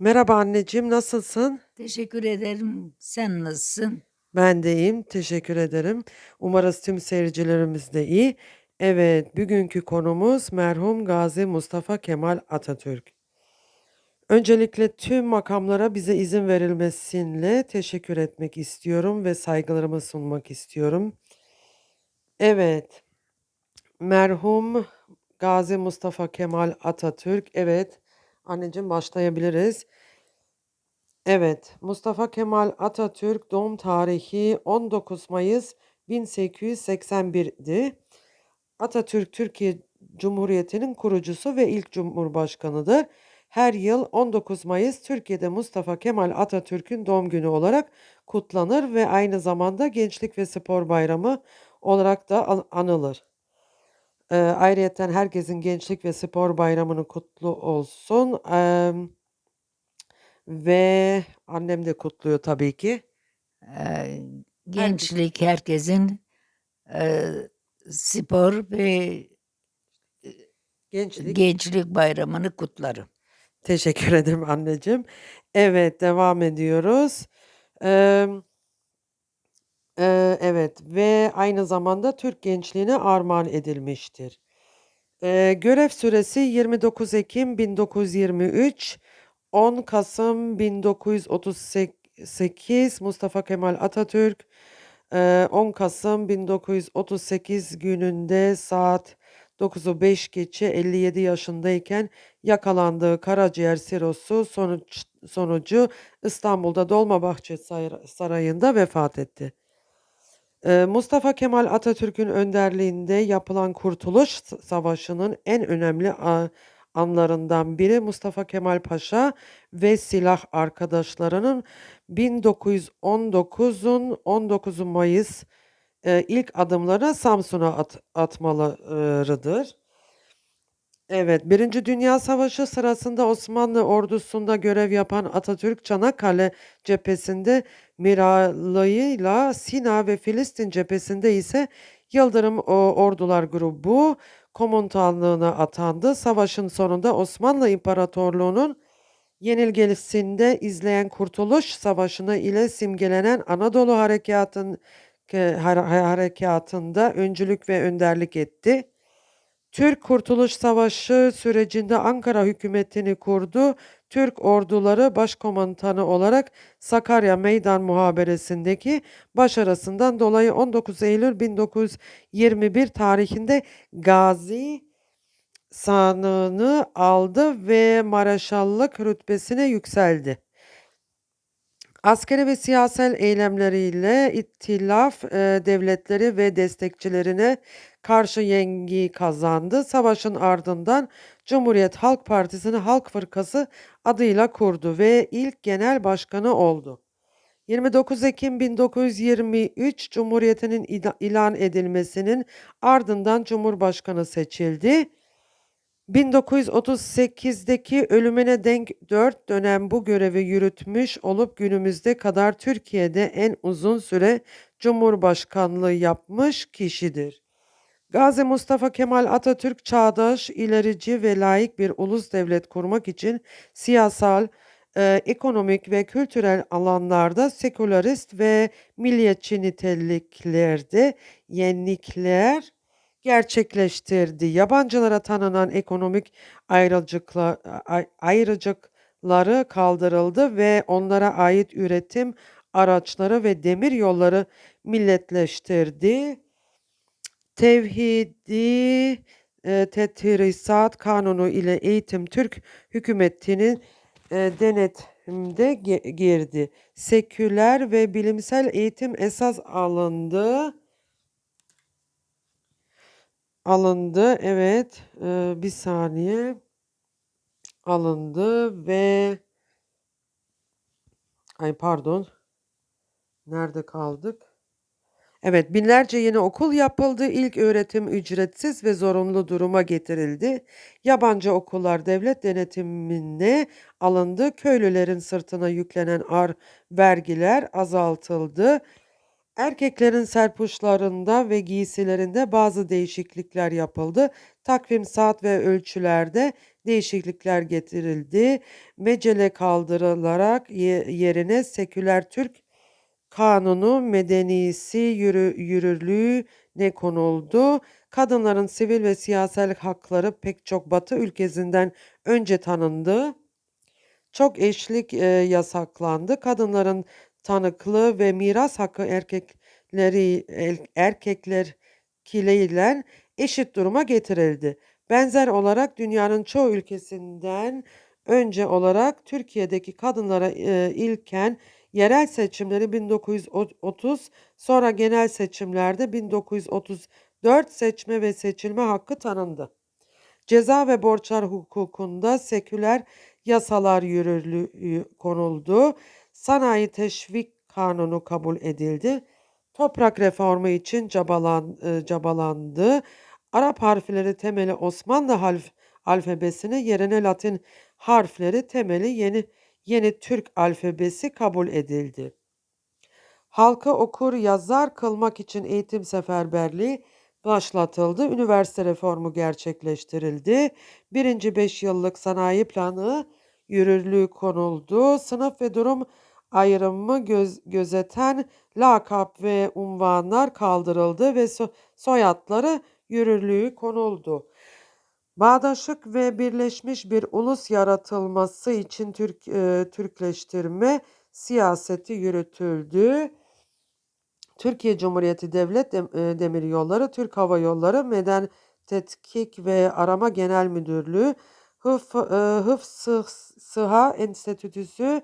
Merhaba anneciğim, nasılsın? Teşekkür ederim. Sen nasılsın? Ben de iyiyim, teşekkür ederim. Umarız tüm seyircilerimiz de iyi. Evet, bugünkü konumuz merhum Gazi Mustafa Kemal Atatürk. Öncelikle tüm makamlara bize izin verilmesiyle teşekkür etmek istiyorum ve saygılarımı sunmak istiyorum. Evet, merhum Gazi Mustafa Kemal Atatürk. Evet, anneciğim başlayabiliriz. Evet, Mustafa Kemal Atatürk doğum tarihi 19 Mayıs 1881'di. Atatürk Türkiye Cumhuriyeti'nin kurucusu ve ilk cumhurbaşkanıdır. Her yıl 19 Mayıs Türkiye'de Mustafa Kemal Atatürk'ün doğum günü olarak kutlanır ve aynı zamanda Gençlik ve Spor Bayramı olarak da an- anılır. Ee, ayrıyeten herkesin Gençlik ve Spor Bayramı'nı kutlu olsun. Eee, ve annem de kutluyor tabii ki. Ee, gençlik herkesin e, spor ve Gençlik. gençlik bayramını kutlarım. Teşekkür ederim anneciğim. Evet, devam ediyoruz. Emm Eee, evet ve aynı zamanda Türk gençliğine armağan edilmiştir. Eee, görev süresi 29 Ekim 1923, 10 Kasım 1938 Mustafa Kemal Atatürk, eee, 10 Kasım 1938 gününde saat 9'u 5 geçe 57 yaşındayken yakalandığı karaciğer sirozu sonuç sonucu İstanbul'da Dolmabahçe Sayra Sarayı'nda vefat etti. Eee, Mustafa Kemal Atatürk'ün önderliğinde yapılan Kurtuluş Savaşı'nın en önemli anlarından biri Mustafa Kemal Paşa ve silah arkadaşlarının 1919'un 19 Mayıs, eee, ilk adımlarını Samsun'a at atmalarıdır. Evet, 1. Dünya Savaşı sırasında Osmanlı ordusunda görev yapan Atatürk, Çanakkale cephesinde Miralı'yla Sina ve Filistin cephesinde ise Yıldırım Ordular Grubu komutanlığına atandı. Savaşın sonunda Osmanlı İmparatorluğu'nun yenilgisinde izleyen Kurtuluş Savaşı'nı ile simgelenen Anadolu Harekatı'n ke hara harekâtında öncülük ve önderlik etti. Türk Kurtuluş Savaşı sürecinde Ankara hükümetini kurdu. Türk orduları başkomutanı olarak Sakarya Meydan Muharebesi'ndeki başarısından dolayı 19 Eylül 1921 tarihinde Gazi sanığını aldı ve Mareşallık rütbesine yükseldi. Askeri ve siyasal eylemleriyle İttilaf eee, devletleri ve destekçilerine karşı yengi kazandı. Savaşın ardından Cumhuriyet Halk Partisi'ni Halk Fırkası adıyla kurdu ve ilk genel başkanı oldu. 29 Ekim 1923 Cumhuriyeti'nin ilan edilmesinin ardından Cumhurbaşkanı seçildi. 1938'deki ölümüne denk 4 dönem bu görevi yürütmüş olup günümüzde kadar Türkiye'de en uzun süre Cumhurbaşkanlığı yapmış kişidir. Gazi Mustafa Kemal Atatürk çağdaş, ilerici ve layık bir ulus devlet kurmak için siyasal, eee, ekonomik ve kültürel alanlarda sekülerist ve milliyetçi niteliklerde yenilikler gerçekleştirdi. Yabancılara tanınan ekonomik ayrıcılıkla ay ayrıcalıkları kaldırıldı ve onlara ait üretim araçları ve demir yolları milletleştirdi. Tevhidi, eee, Tedrisat Kanunu ile eğitim Türk hükümetinin, eee, denetimde girdi. Seküler ve bilimsel eğitim esas alındı. Alındı, evet. Eee, bir saniye. Alındı ve Ay, pardon. Nerede kaldık? Evet, binlerce yeni okul yapıldı. İlk öğretim ücretsiz ve zorunlu duruma getirildi. Yabancı okullar devlet denetimine alındı. Köylülerin sırtına yüklenen ağır vergiler azaltıldı. Erkeklerin serpuçlarında ve giysilerinde bazı değişiklikler yapıldı. takvim, saat ve ölçülerde değişiklikler getirildi. Mecele kaldırılarak ye- yerine seküler Türk kanunu medenisi yürü, yürürlüğü ne konuldu. Kadınların sivil ve siyasal hakları pek çok batı ülkesinden önce tanındı. Çok eşlik e, yasaklandı. Kadınların tanıklığı ve miras hakkı erkekleri el- erkeklerkiyle eşit duruma getirildi. Benzer olarak dünyanın çoğu ülkesinden önce olarak Türkiye'deki kadınlara e, ilken yerel seçimleri 1930 sonra genel seçimlerde 1934 seçme ve seçilme hakkı tanındı. Ceza ve borçlar hukukunda seküler yasalar yürürlüğü konuldu. Sanayi teşvik kanunu kabul edildi. Toprak reformu için cabalan, e, cabalandı. Arap harfleri temeli Osmanlı alfabesini yerine Latin harfleri temeli yeni yeni Türk alfabesi kabul edildi. Halkı okur yazar kılmak için eğitim seferberliği başlatıldı. Üniversite reformu gerçekleştirildi. Birinci beş yıllık sanayi planı yürürlüğü konuldu. Sınıf ve durum ayrımı göz, gözeten lakap ve unvanlar kaldırıldı ve so- soyadları yürürlüğü konuldu. Bağdaşık ve birleşmiş bir ulus yaratılması için Türk e, Türkleştirme siyaseti yürütüldü. Türkiye Cumhuriyeti Devlet e, Demiryolları, Türk Hava Yolları, Meden Tetkik ve Arama Genel Müdürlüğü, Hıf, e, Hıfzı Sıha Enstitüsü,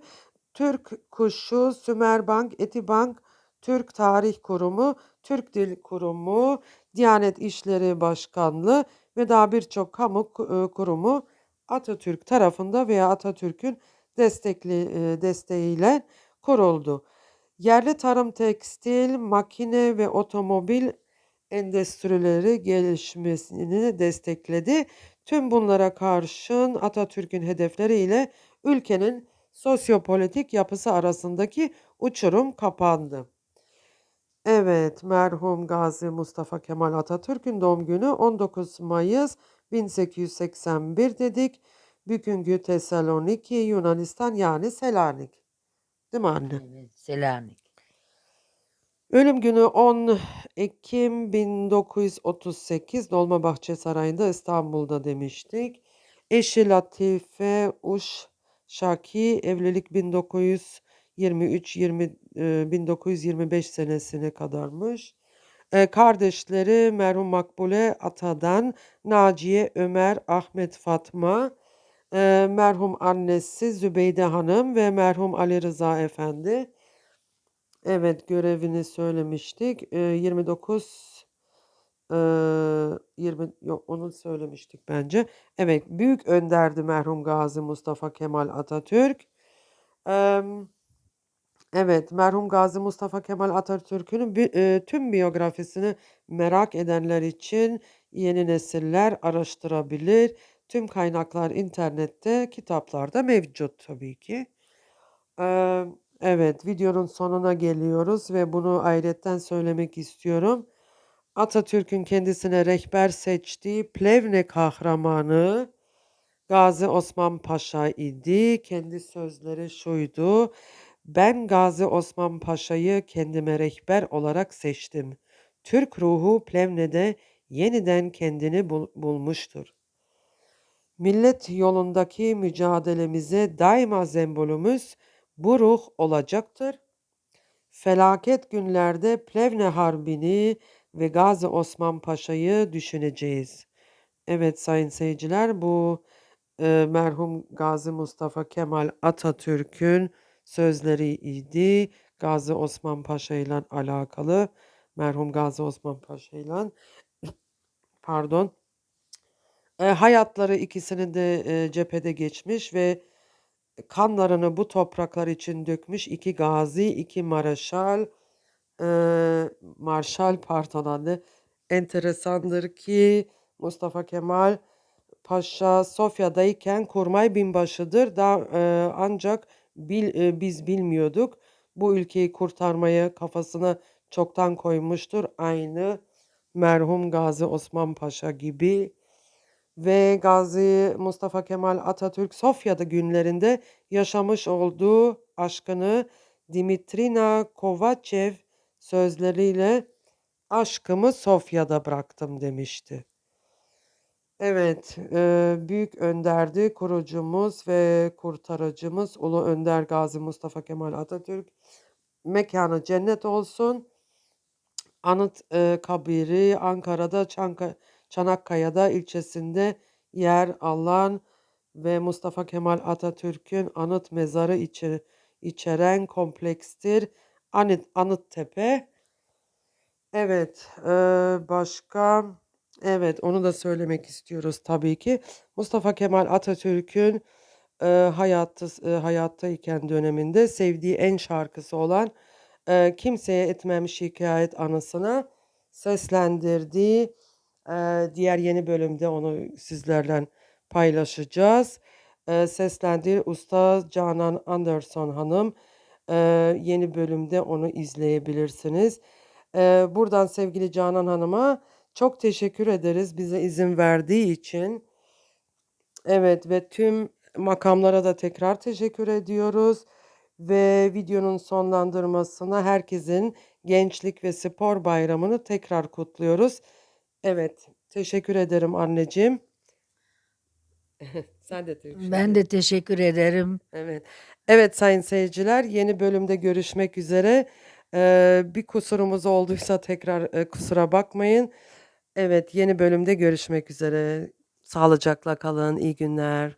Türk Kuşu, Sümerbank, Etibank, Türk Tarih Kurumu, Türk Dil Kurumu, Diyanet İşleri Başkanlığı ve daha birçok kamu e, kurumu Atatürk tarafında veya Atatürk'ün destekli e, desteğiyle kuruldu. Yerli tarım, tekstil, makine ve otomobil endüstrileri gelişmesini destekledi. Tüm bunlara karşın Atatürk'ün hedefleriyle ülkenin sosyopolitik yapısı arasındaki uçurum kapandı. Evet, merhum Gazi Mustafa Kemal Atatürk'ün doğum günü 19 Mayıs 1881 dedik. Bugünkü Tesaloniki, Yunanistan yani Selanik. Değil mi anne? Evet, Selanik. Ölüm günü 10 Ekim 1938 Dolmabahçe Sarayı'nda İstanbul'da demiştik. Eşi Latife Uş Şaki evlilik 1923 20 e, 1925 senesine kadarmış. E, kardeşleri merhum Makbule Ata'dan Naciye Ömer Ahmet Fatma, e, merhum annesi Zübeyde Hanım ve merhum Ali Rıza Efendi. Evet, görevini söylemiştik. Eee, 29 eee, 20 yok onu söylemiştik bence. Evet, büyük önderdi merhum Gazi Mustafa Kemal Atatürk. Emm, evet, merhum Gazi Mustafa Kemal Atatürk'ün eee, tüm biyografisini merak edenler için yeni nesiller araştırabilir. Tüm kaynaklar internette, kitaplarda mevcut tabii ki. Eee, evet, videonun sonuna geliyoruz ve bunu ayrıyetten söylemek istiyorum. Atatürk'ün kendisine rehber seçtiği Plevne kahramanı Gazi Osman Paşa idi. Kendi sözleri şuydu. Ben Gazi Osman Paşa'yı kendime rehber olarak seçtim. Türk ruhu Plevne'de yeniden kendini bul- bulmuştur. Millet yolundaki mücadelemize daima sembolümüz bu ruh olacaktır. Felaket günlerde Plevne Harbi'ni ve Gazi Osman Paşa'yı düşüneceğiz. Evet sayın seyirciler bu e, merhum Gazi Mustafa Kemal Atatürk'ün sözleriydi. Gazi Osman Paşa ile alakalı. Merhum Gazi Osman Paşa ile pardon. E, hayatları ikisinin de e, cephede geçmiş ve kanlarını bu topraklar için dökmüş iki gazi, iki maraşal, e, marşal pardon anne. Enteresandır ki Mustafa Kemal Paşa Sofya'dayken kurmay binbaşıdır. Da, e, ancak bil, e, biz bilmiyorduk. Bu ülkeyi kurtarmaya kafasına çoktan koymuştur. Aynı merhum Gazi Osman Paşa gibi. ve Gazi Mustafa Kemal Atatürk Sofya'da günlerinde yaşamış olduğu aşkını Dimitrina Kovaçev sözleriyle aşkımı Sofya'da bıraktım demişti. Evet, büyük önderdi, kurucumuz ve kurtarıcımız Ulu Önder Gazi Mustafa Kemal Atatürk. Mekânı cennet olsun. Anıt eee, kabiri Ankara'da Çanka Çanakkale'da ilçesinde yer alan ve Mustafa Kemal Atatürk'ün anıt mezarı içi içeren komplekstir. Anıt Anıttepe. Evet, eee, başka evet onu da söylemek istiyoruz tabii ki. Mustafa Kemal Atatürk'ün eee hayatı eee, hayattayken döneminde sevdiği en şarkısı olan eee, Kimseye Etmem Şikayet anısına seslendirdiği eee, diğer yeni bölümde onu sizlerle paylaşacağız. Eee, seslendiği usta Canan Anderson Hanım. Eee, yeni bölümde onu izleyebilirsiniz. Eee, buradan sevgili Canan Hanım'a çok teşekkür ederiz bize izin verdiği için. Evet ve tüm makamlara da tekrar teşekkür ediyoruz ve videonun sonlandırmasına herkesin Gençlik ve Spor Bayramı'nı tekrar kutluyoruz. Evet, teşekkür ederim anneciğim. Sen de teşekkür Ben de teşekkür ederim. Evet. Evet sayın seyirciler, yeni bölümde görüşmek üzere. Eee, bir kusurumuz olduysa tekrar eee, kusura bakmayın. Evet, yeni bölümde görüşmek üzere. Sağlıcakla kalın, iyi günler.